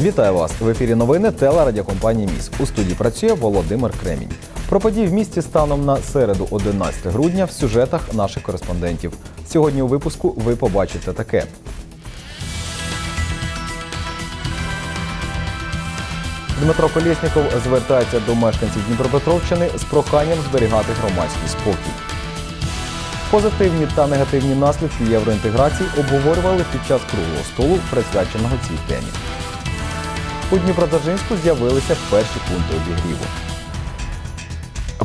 Вітаю вас в ефірі новини телерадіокомпанії Міс. У студії працює Володимир Кремінь. Про події в місті станом на середу, 11 грудня, в сюжетах наших кореспондентів. Сьогодні у випуску ви побачите таке. Дмитро Колєсніков звертається до мешканців Дніпропетровщини з проханням зберігати громадський спокій. Позитивні та негативні наслідки євроінтеграції обговорювали під час круглого столу, присвяченого цій темі. У Дніпродзержинську з'явилися перші пункти обігріву.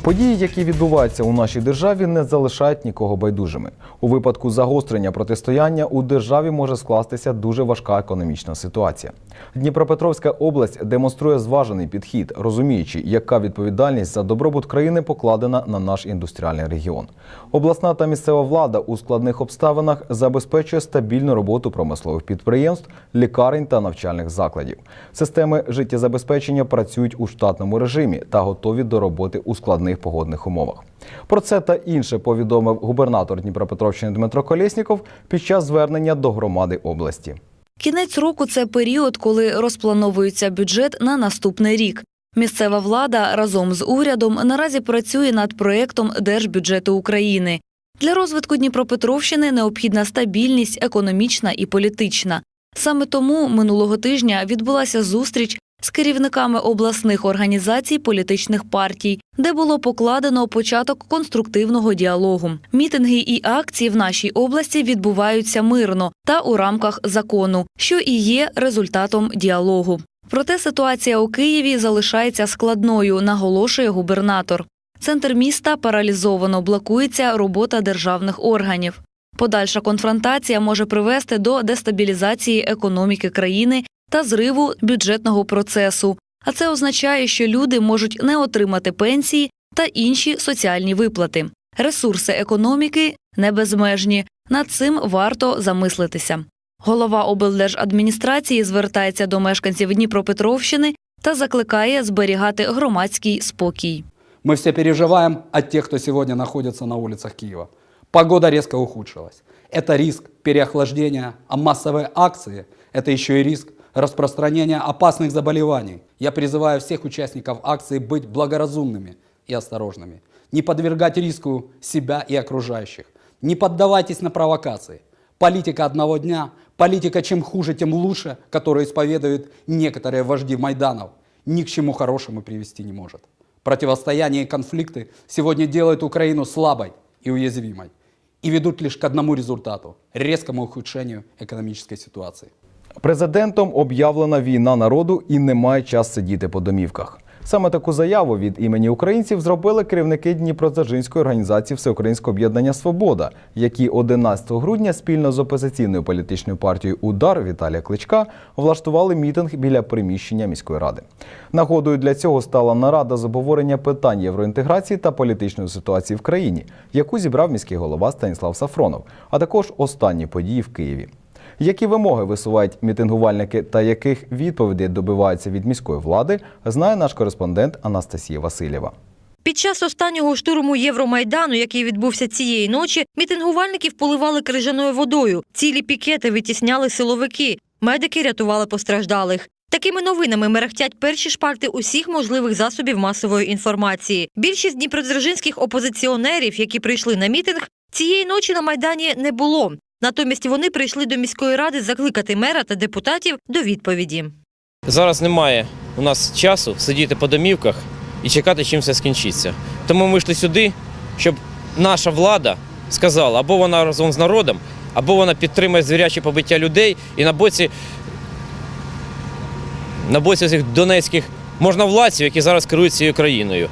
Події, які відбуваються у нашій державі, не залишають нікого байдужими. У випадку загострення протистояння у державі може скластися дуже важка економічна ситуація. Дніпропетровська область демонструє зважений підхід, розуміючи, яка відповідальність за добробут країни покладена на наш індустріальний регіон. Обласна та місцева влада у складних обставинах забезпечує стабільну роботу промислових підприємств, лікарень та навчальних закладів. Системи життєзабезпечення працюють у штатному режимі та готові до роботи у складних погодних умовах. Про це та інше повідомив губернатор Дніпропетровщини Дмитро Колєсніков під час звернення до громади області. Кінець року це період, коли розплановується бюджет на наступний рік. Місцева влада разом з урядом наразі працює над проєктом Держбюджету України. Для розвитку Дніпропетровщини необхідна стабільність економічна і політична. Саме тому минулого тижня відбулася зустріч з керівниками обласних організацій політичних партій, де було покладено початок конструктивного діалогу. Мітинги і акції в нашій області відбуваються мирно та у рамках закону, що і є результатом діалогу. Проте ситуація у Києві залишається складною, наголошує губернатор. Центр міста паралізовано блокується робота державних органів. Подальша конфронтація може привести до дестабілізації економіки країни та зриву бюджетного процесу. А це означає, що люди можуть не отримати пенсії та інші соціальні виплати. Ресурси економіки не безмежні. Над цим варто замислитися. Голова облдержадміністрації звертається до мешканців Дніпропетровщини та закликає зберігати громадський спокій. Мы все переживаем от тех, кто сегодня находится на улицах Киева. Погода резко ухудшилась. Это риск переохлаждения, а массовые акции – это еще и риск распространения опасных заболеваний. Я призываю всех участников акции быть благоразумными и осторожными, не подвергать риску себя и окружающих. Не поддавайтесь на провокации. Политика одного дня, политика чем хуже, тем лучше, которую исповедуют некоторые вожди Майданов, ни к чему хорошему привести не может. Противостояние и конфликты сегодня делают Украину слабой и уязвимой и ведут лишь к одному результату – резкому ухудшению экономической ситуации. Президентом об'явлена війна народу і немає час сидіти по домівках. Саме таку заяву від імені українців зробили керівники Дніпродзержинської організації Всеукраїнського об'єднання Свобода, які 11 грудня спільно з опозиційною політичною партією Удар Віталія Кличка влаштували мітинг біля приміщення міської ради. Нагодою для цього стала нарада з обговорення питань євроінтеграції та політичної ситуації в країні, яку зібрав міський голова Станіслав Сафронов, а також останні події в Києві. Які вимоги висувають мітингувальники та яких відповідей добиваються від міської влади, знає наш кореспондент Анастасія Васильєва. Під час останнього штурму Євромайдану, який відбувся цієї ночі, мітингувальників поливали крижаною водою. Цілі пікети витісняли силовики. Медики рятували постраждалих. Такими новинами мерехтять перші шпальти усіх можливих засобів масової інформації. Більшість дніпродзержинських опозиціонерів, які прийшли на мітинг, цієї ночі на майдані не було. Натомість вони прийшли до міської ради закликати мера та депутатів до відповіді. Зараз немає у нас часу сидіти по домівках і чекати, чим все скінчиться. Тому ми йшли сюди, щоб наша влада сказала, або вона разом з народом, або вона підтримує звіряче побиття людей і на боці, на боці цих донецьких можновладців, які зараз керують цією країною.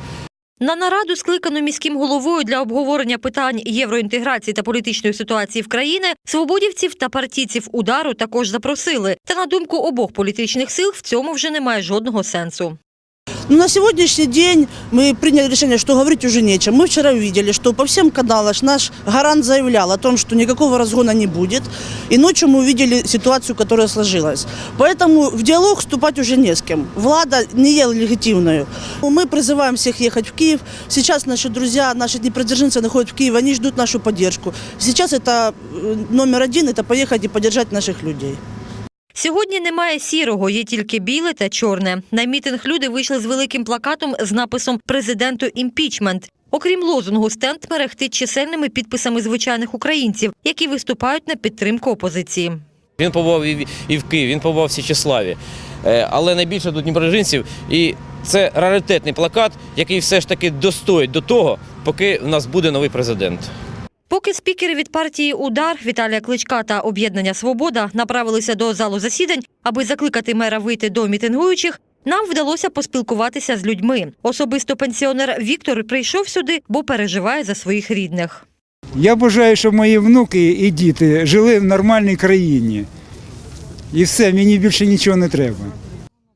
На нараду, скликану міським головою для обговорення питань євроінтеграції та політичної ситуації в країні, свободівців та партійців удару також запросили. Та на думку обох політичних сил в цьому вже немає жодного сенсу. Но на сегодняшний день мы приняли решение, что говорить уже нечем. Мы вчера увидели, что по всем каналам наш гарант заявлял о том, что никакого разгона не будет. И ночью мы увидели ситуацию, которая сложилась. Поэтому в диалог вступать уже не с кем. Влада не легитимную. Мы призываем всех ехать в Киев. Сейчас наши друзья, наши днепродзержинцы находятся в Киеве, они ждут нашу поддержку. Сейчас это э, номер один, это поехать и поддержать наших людей. Сьогодні немає сірого, є тільки біле та чорне. На мітинг люди вийшли з великим плакатом з написом Президенту імпічмент. Окрім лозунгу, стенд мерехтить чисельними підписами звичайних українців, які виступають на підтримку опозиції. Він побував і в- Києві, він побував в Січеславі. Е, Але найбільше тут дніпродзержинців. І це раритетний плакат, який все ж таки достоїть до того, поки в нас буде новий президент. Поки спікери від партії Удар Віталія Кличка та об'єднання Свобода направилися до залу засідань, аби закликати мера вийти до мітингуючих. Нам вдалося поспілкуватися з людьми. Особисто пенсіонер Віктор прийшов сюди, бо переживає за своїх рідних. Я бажаю, щоб мої внуки і діти жили в нормальній країні. І все, мені більше нічого не треба.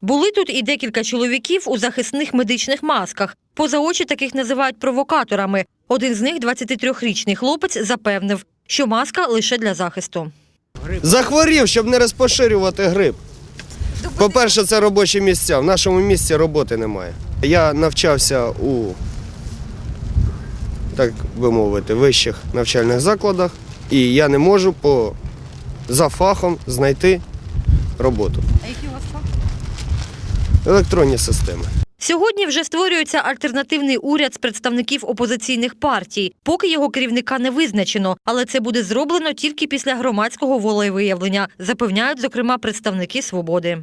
Були тут і декілька чоловіків у захисних медичних масках. Поза очі таких називають провокаторами. Один з них, 23-річний хлопець, запевнив, що маска лише для захисту. Захворів, щоб не розпоширювати грип. По-перше, це робочі місця. В нашому місті роботи немає. Я навчався у, так би мовити, вищих навчальних закладах, і я не можу по, за фахом знайти роботу. А які у вас фах? Електронні системи. Сьогодні вже створюється альтернативний уряд з представників опозиційних партій. Поки його керівника не визначено, але це буде зроблено тільки після громадського волевиявлення, запевняють, зокрема, представники свободи.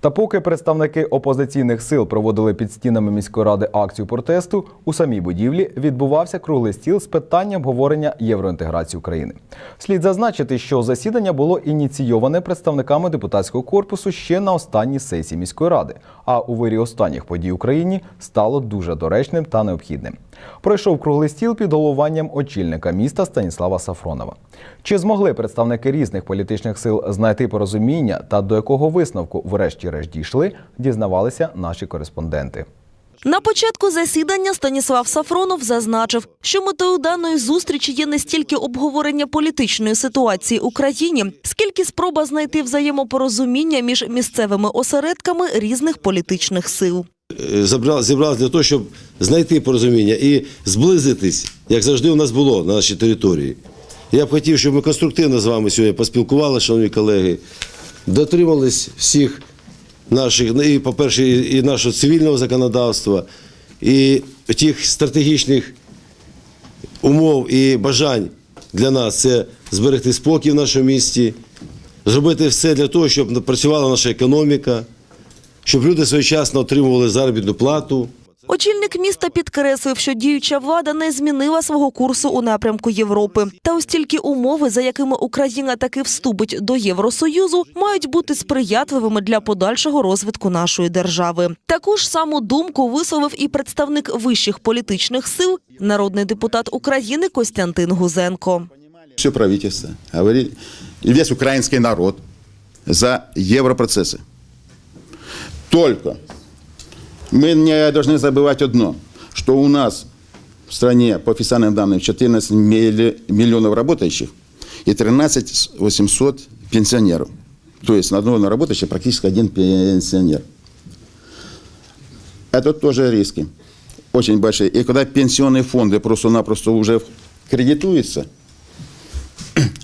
Та поки представники опозиційних сил проводили під стінами міської ради акцію протесту, у самій будівлі відбувався круглий стіл з питання обговорення євроінтеграції України. Слід зазначити, що засідання було ініційоване представниками депутатського корпусу ще на останній сесії міської ради, а у вирі останніх подій Україні стало дуже доречним та необхідним. Пройшов круглий стіл під головуванням очільника міста Станіслава Сафронова. Чи змогли представники різних політичних сил знайти порозуміння та до якого висновку врешті-решт дійшли, дізнавалися наші кореспонденти. На початку засідання Станіслав Сафронов зазначив, що метою даної зустрічі є не стільки обговорення політичної ситуації в Україні, скільки спроба знайти взаємопорозуміння між місцевими осередками різних політичних сил. Е, зібралися для того, щоб знайти порозуміння і зблизитись, як завжди у нас було на нашій території. Я б хотів, щоб ми конструктивно з вами сьогодні поспілкувалися, шановні колеги, дотримались всіх наших, ну, і, по-перше, і нашого цивільного законодавства, і тих стратегічних умов і бажань для нас це зберегти спокій в нашому місті, зробити все для того, щоб працювала наша економіка, щоб люди своєчасно отримували заробітну плату. Очільник міста підкреслив, що діюча влада не змінила свого курсу у напрямку Європи. Та ось тільки умови, за якими Україна таки вступить до Євросоюзу, мають бути сприятливими для подальшого розвитку нашої держави. Таку ж саму думку висловив і представник вищих політичних сил, народний депутат України Костянтин Гузенко. все правительство, говорит, и весь украинский народ за европрocессы. Только мы не должны забывать одно, что у нас в стране, по официальным данным, 14 милли- миллионов работающих и 13 800 пенсионеров. То есть на одного работающего практически один пенсионер. Это тоже риски очень большие. И когда пенсионные фонды просто-напросто уже кредитуются,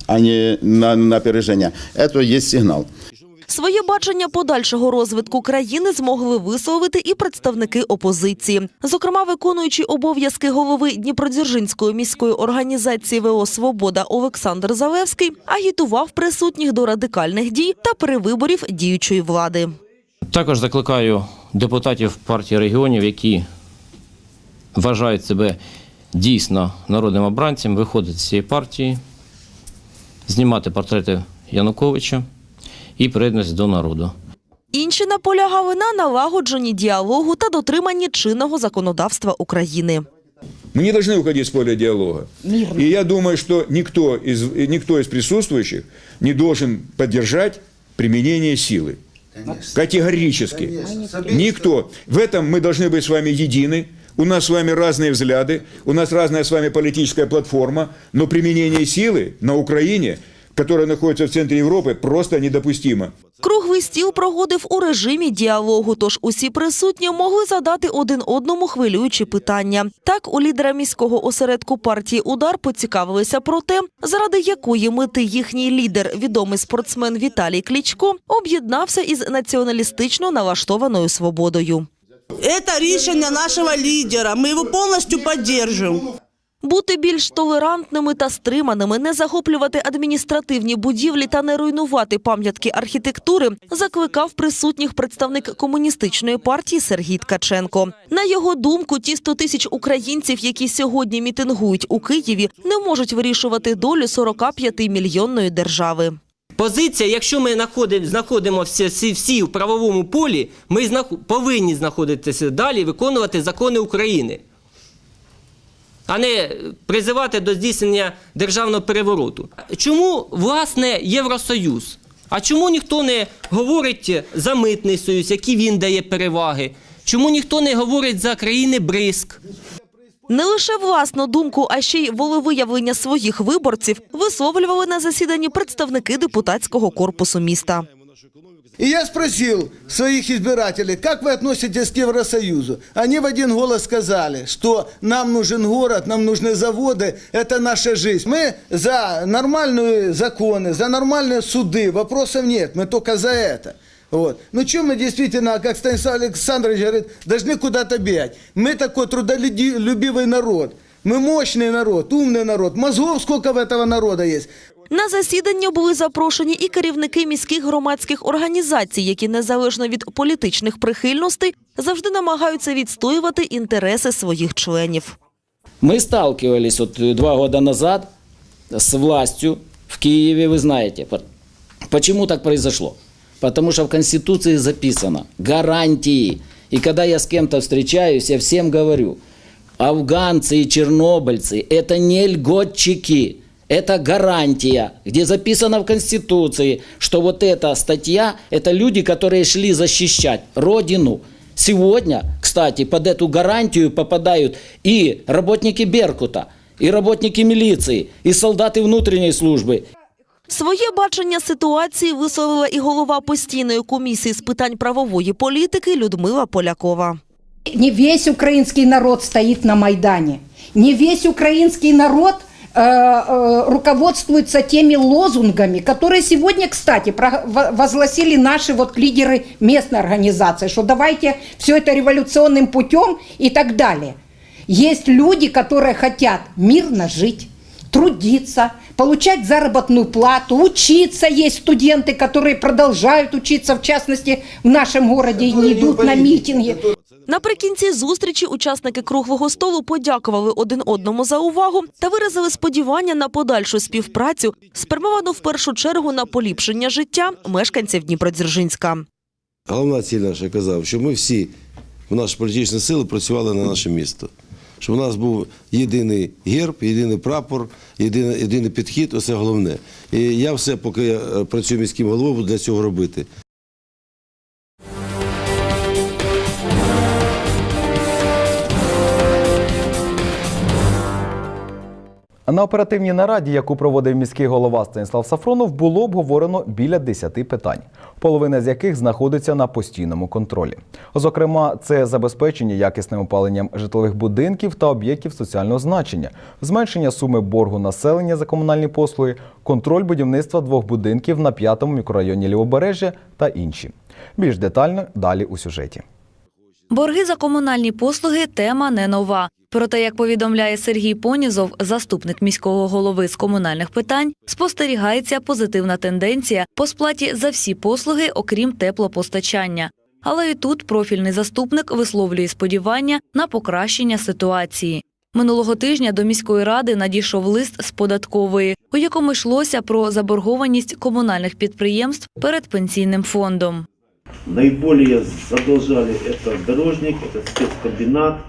а не на, на это есть сигнал. Своє бачення подальшого розвитку країни змогли висловити і представники опозиції. Зокрема, виконуючий обов'язки голови Дніпродзержинської міської організації ВО Свобода Олександр Залевський агітував присутніх до радикальних дій та перевиборів діючої влади. Також закликаю депутатів партії регіонів, які вважають себе дійсно народним обранцем, виходити з цієї партії, знімати портрети Януковича і приєднатися до народу. Інші наполягали на налагодженні діалогу та дотриманні чинного законодавства України. Мы не должны уходить с поля диалога. И я думаю, что никто из, никто из присутствующих не должен поддержать применение силы. Категорически. Никто. В этом мы должны быть с вами едины. У нас с вами разные взгляды, у нас разная с вами политическая платформа, но применение силы на Украине, которая находится в центре Европы, просто недопустимо. Круглий стіл проходив у режимі діалогу, тож усі присутні могли задати один одному хвилюючі питання. Так, у лідера міського осередку партії Удар поцікавилися про те, заради якої мети їхній лідер, відомий спортсмен Віталій Клічко, об'єднався із націоналістично налаштованою свободою. Это решение нашего лидера. Мы его полностью поддерживаем. Бути більш толерантними та стриманими, не захоплювати адміністративні будівлі та не руйнувати пам'ятки архітектури, закликав присутніх представник комуністичної партії Сергій Ткаченко. На його думку, ті 100 тисяч українців, які сьогодні мітингують у Києві, не можуть вирішувати долю 45-мільйонної держави. Позиція, якщо ми знаходимо, знаходимо всі, в правовому полі, ми повинні знаходитися далі виконувати закони України, а не призивати до здійснення державного перевороту. Чому, власне, Євросоюз? А чому ніхто не говорить за митний союз, які він дає переваги? Чому ніхто не говорить за країни БРИСК? Не лише власну думку, а ще й волевиявлення своїх виборців висловлювали на засіданні представники депутатського корпусу міста. И я спросил своих избирателей, как вы относитесь к Евросоюзу. Они в один голос сказали, что нам нужен город, нам нужны заводы, это наша жизнь. Мы за нормальные законы, за нормальные суды, вопросов нет, мы только за это. Вот. Ну что мы действительно, как Станислав Александрович говорит, должны куда-то бегать. Мы такой трудолюбивый народ. Мы мощный народ, умный народ. Мозгов сколько в этого народа есть. На засідання були запрошені і керівники міських громадських організацій, які незалежно від політичних прихильностей завжди намагаються відстоювати інтереси своїх членів. Мы сталкивались вот э, два года назад с властью в Киеве, вы знаете. По- Почему так произошло? Потому что в Конституции записано гарантии. И когда я с кем-то встречаюсь, я всем говорю, афганцы и чернобыльцы – это не льготчики, это гарантия, где записано в Конституции, что вот эта статья – это люди, которые шли защищать Родину. Сегодня, кстати, под эту гарантию попадают и работники Беркута, и работники милиции, и солдаты внутренней службы, Своє бачення ситуації висловила і голова постійної комісії з питань правової політики Людмила Полякова. Не весь украинский народ стоит на Майдане. Не весь украинский народ э, э, руководствуется теми лозунгами, которые сегодня, кстати, возгласили наши вот лидеры местной организации, что давайте все это революционным путем и так далее. Есть люди, которые хотят мирно жить, трудиться, получать заработную плату, учиться. Есть студенты, которые продолжают учиться, в частности, в нашем городе и не идут на митинги. Наприкінці зустрічі учасники круглого столу подякували один одному за увагу та виразили сподівання на подальшу співпрацю, спрямовану в першу чергу на поліпшення життя мешканців Дніпродзержинська. Головна ціль наша казав, що ми всі в наші політичні сили працювали на наше місто. Щоб у нас був єдиний герб, єдиний прапор, єдиний, єдиний підхід, оце головне. І я все, поки я е, працюю міським головою, буду для цього робити. На оперативній нараді, яку проводив міський голова Станіслав Сафронов, було обговорено біля 10 питань, половина з яких знаходиться на постійному контролі. Зокрема, це забезпечення якісним опаленням житлових будинків та об'єктів соціального значення, зменшення суми боргу населення за комунальні послуги, контроль будівництва двох будинків на п'ятому мікрорайоні Лівобережжя та інші. Більш детально далі у сюжеті. Борги за комунальні послуги тема не нова. Проте, як повідомляє Сергій Понізов, заступник міського голови з комунальних питань, спостерігається позитивна тенденція по сплаті за всі послуги, окрім теплопостачання. Але і тут профільний заступник висловлює сподівання на покращення ситуації. Минулого тижня до міської ради надійшов лист з податкової, у якому йшлося про заборгованість комунальних підприємств перед пенсійним фондом. Наиболее задолжали это дорожник, это спецкомбинат,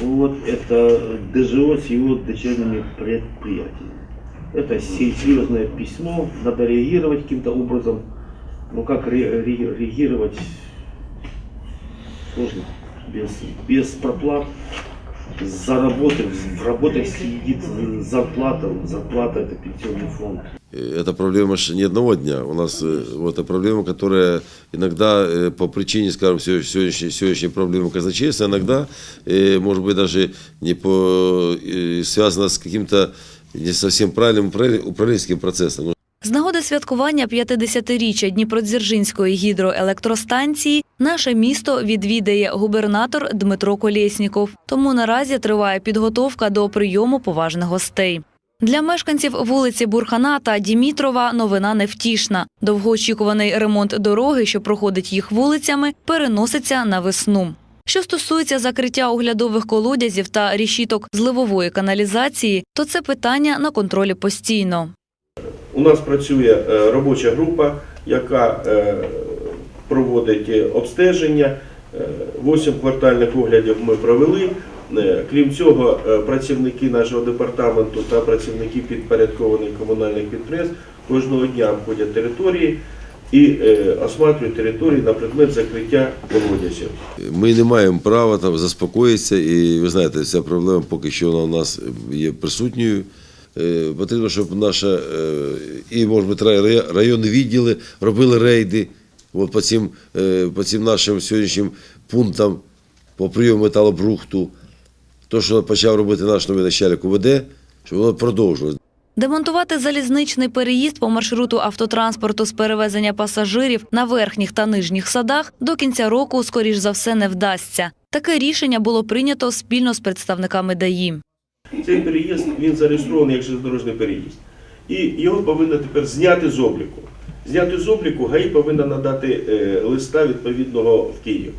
вот, это ДЖО с его дочерними предприятиями. Это се- серьезное письмо, надо реагировать каким-то образом. Ну как ре- ре- реагировать сложно. Без, без проплат за работы, в работах сидит зарплата, зарплата это пенсионный фонд. Э, Это проблема ж не одного дня. У нас э, вот, это проблема, которая иногда э, по причине, скажем, сегодня- сегодняшней, сегодняшней проблемы казначейства, иногда, э, может быть, даже не по, э, связана с каким-то не совсем правильным управле- управленческим процессом. З нагоди святкування 50-річчя Дніпродзержинської гідроелектростанції наше місто відвідає губернатор Дмитро Колєсніков. Тому наразі триває підготовка до прийому поважних гостей. Для мешканців вулиці Бурхана та Дімітрова новина невтішна. Довгоочікуваний ремонт дороги, що проходить їх вулицями, переноситься на весну. Що стосується закриття оглядових колодязів та рішіток зливової каналізації, то це питання на контролі постійно. У нас працює е, робоча група, яка е, проводить е, обстеження. Восім квартальних оглядів ми провели. Крім цього, працівники нашого департаменту та працівники підпорядкованих комунальних підприємств кожного дня обходять території і осматривають території на предмет закриття колодязів. Ми не маємо права там заспокоїтися, і ви знаєте, ця проблема поки що вона у нас є присутньою. Е, Потрібно, щоб наша е, і, може бути, рай- районні відділи робили рейди от по, цим, е, по цим нашим сьогоднішнім пунктам по прийому металобрухту. То, що почав робити наш новий начальник УВД, щоб воно продовжилось. Демонтувати залізничний переїзд по маршруту автотранспорту з перевезення пасажирів на верхніх та нижніх садах до кінця року, скоріш за все, не вдасться. Таке рішення було прийнято спільно з представниками ДАІ. Цей переїзд він зареєстрований як железнодорожний переїзд. І його повинно тепер зняти з обліку. Зняти з обліку ГАІ повинна надати е, листа відповідного в Київ.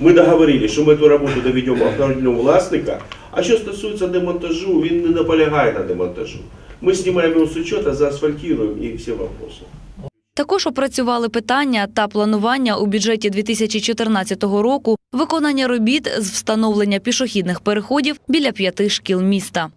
Ми договорились, що ми ту роботу доведемо автомобільного власника. А що стосується демонтажу, він не наполягає на демонтажу. Ми знімаємо його з учета, заасфальтуємо і всі вопроси. Також опрацювали питання та планування у бюджеті 2014 року виконання робіт з встановлення пішохідних переходів біля п'яти шкіл міста.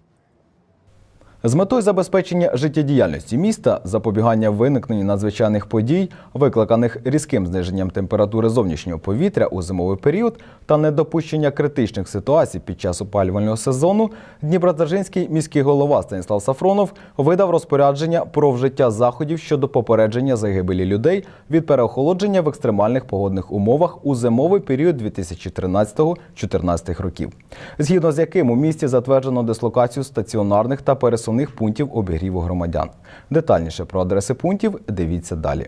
З метою забезпечення життєдіяльності міста, запобігання виникненню надзвичайних подій, викликаних різким зниженням температури зовнішнього повітря у зимовий період та недопущення критичних ситуацій під час опалювального сезону, Дніпродзержинський міський голова Станіслав Сафронов видав розпорядження про вжиття заходів щодо попередження загибелі людей від переохолодження в екстремальних погодних умовах у зимовий період 2013-2014 років, згідно з яким у місті затверджено дислокацію стаціонарних та пересувних пунктів обігріву громадян. Детальніше про адреси пунктів дивіться далі.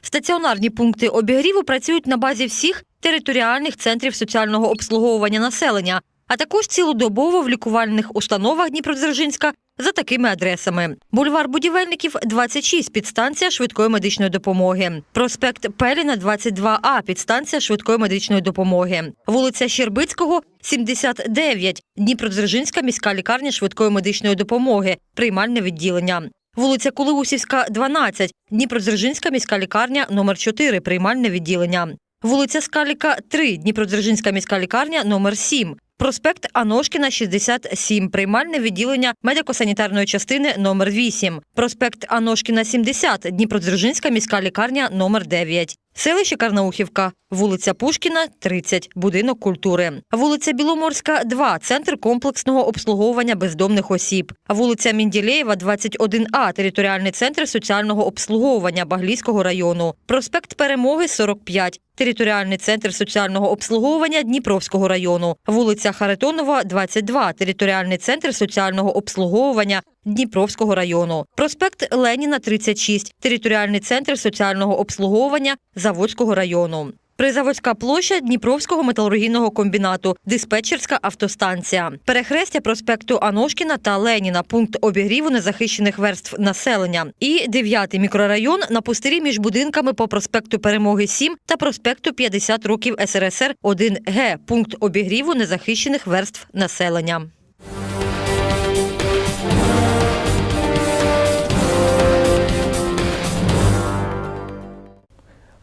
Стаціонарні пункти обігріву працюють на базі всіх територіальних центрів соціального обслуговування населення, а також цілодобово в лікувальних установах Дніпродзержинська за такими адресами: бульвар будівельників 26, підстанція швидкої медичної допомоги, проспект Пеліна 22А, підстанція швидкої медичної допомоги, вулиця Щербицького 79, Дніпродзержинська міська лікарня швидкої медичної допомоги, приймальне відділення. Вулиця Кулиусівська, 12, Дніпродзержинська міська лікарня номер 4 приймальне відділення. Вулиця Скаліка, 3, Дніпродзержинська міська лікарня номер 7. Проспект Аношкіна, 67, приймальне відділення медико-санітарної частини номер 8. Проспект Аношкіна, 70, Дніпродзержинська міська лікарня номер 9. Селище Карнаухівка, вулиця Пушкіна, 30, будинок культури. Вулиця Біломорська, 2, центр комплексного обслуговування бездомних осіб. Вулиця Мінділеєва, 21А, територіальний центр соціального обслуговування Баглійського району. Проспект Перемоги, 45, територіальний центр соціального обслуговування Дніпровського району. Вулиця Харитонова, 22, територіальний центр соціального обслуговування Дніпровського району. Проспект Леніна, 36, територіальний центр соціального обслуговування Заводського району. Призаводська площа Дніпровського металургійного комбінату, диспетчерська автостанція, перехрестя проспекту Аношкіна та Леніна, пункт обігріву незахищених верств населення. І дев'ятий мікрорайон на пустирі між будинками по проспекту Перемоги 7 та проспекту 50 років СРСР 1Г, пункт обігріву незахищених верств населення.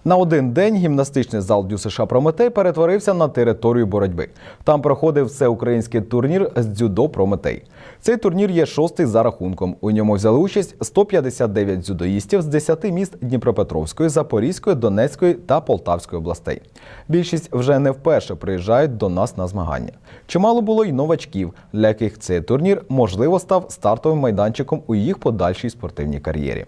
На один день гімнастичний зал Дю США Прометей перетворився на територію боротьби. Там проходив всеукраїнський турнір з дзюдо Прометей. Цей турнір є шостий за рахунком. У ньому взяли участь 159 дзюдоїстів з 10 міст Дніпропетровської, Запорізької, Донецької та Полтавської областей. Більшість вже не вперше приїжджають до нас на змагання. Чимало було й новачків, для яких цей турнір можливо став стартовим майданчиком у їх подальшій спортивній кар'єрі.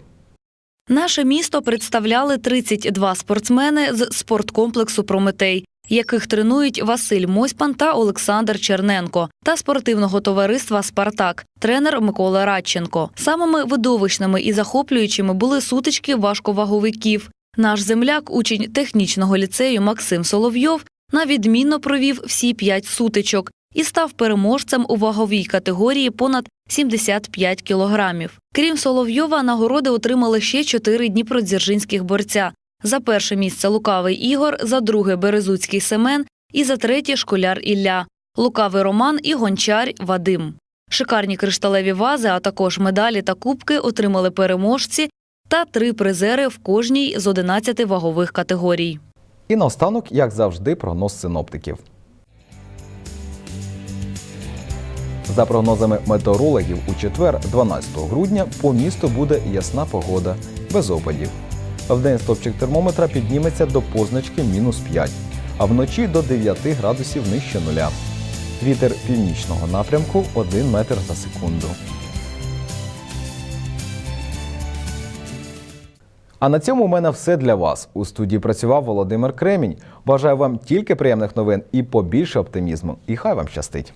Наше місто представляли 32 спортсмени з спорткомплексу Прометей, яких тренують Василь Мосьпан та Олександр Черненко, та спортивного товариства Спартак, тренер Микола Радченко. Самими видовищними і захоплюючими були сутички важковаговиків. Наш земляк, учень технічного ліцею Максим Соловйов, на відмінно провів всі п'ять сутичок і став переможцем у ваговій категорії понад 75 кілограмів. Крім Соловйова, нагороди отримали ще чотири дніпродзержинських борця. За перше місце Лукавий Ігор, за друге Березуцький Семен і за третє школяр Ілля, Лукавий Роман і гончар Вадим. Шикарні кришталеві вази, а також медалі та кубки отримали переможці та три призери в кожній з 11 вагових категорій. І наостанок, як завжди, прогноз синоптиків. За прогнозами метеорологів, у четвер, 12 грудня, по місту буде ясна погода, без опадів. Вдень стопчик термометра підніметься до позначки мінус 5, а вночі до 9 градусів нижче нуля. Вітер північного напрямку 1 метр за секунду. А на цьому у мене все для вас. У студії працював Володимир Кремінь. Бажаю вам тільки приємних новин і побільше оптимізму. І хай вам щастить!